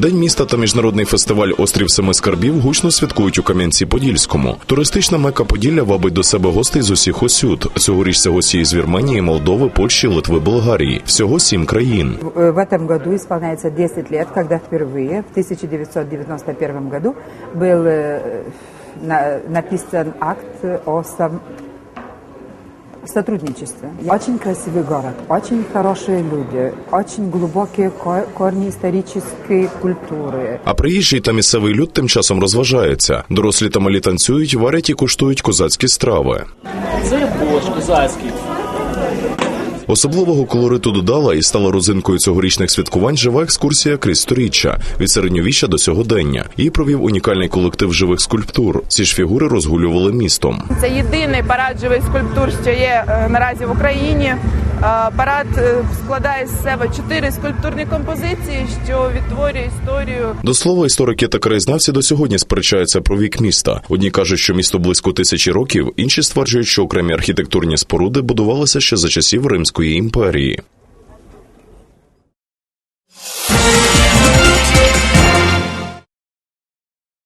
День міста та міжнародний фестиваль Острів Семи Скарбів гучно святкують у Кам'янці-Подільському. Туристична мека Поділля вабить до себе гостей з усіх осюд. Цьогоріч це гості із Вірменії, Молдови, Польщі, Литви, Болгарії. Всього сім країн. В в этом году исполняется 10 лет, когда впервые в 1991 году был э, на- написан акт о сом- сотрудничестве. Очень красивый город, очень хорошие люди, очень глубокие ко- корни исторической культуры. А приїжджий та місцевий люд тим часом розважається. Дорослі та малі танцюють, варять і куштують козацькі страви. Це борщ козацький. Особливого колориту додала і стала розинкою цьогорічних святкувань жива екскурсія крізь сторіччя від середньовіччя до сьогодення. Її провів унікальний колектив живих скульптур. Ці ж фігури розгулювали містом. Це єдиний парад живих скульптур, що є е, наразі в Україні. Парад е, складає з себе чотири скульптурні композиції, що відтворює історію До слова, історики та краєзнавці до сьогодні сперечаються про вік міста. Одні кажуть, що місто близько тисячі років, інші стверджують, що окремі архітектурні споруди будувалися ще за часів Римської імперії.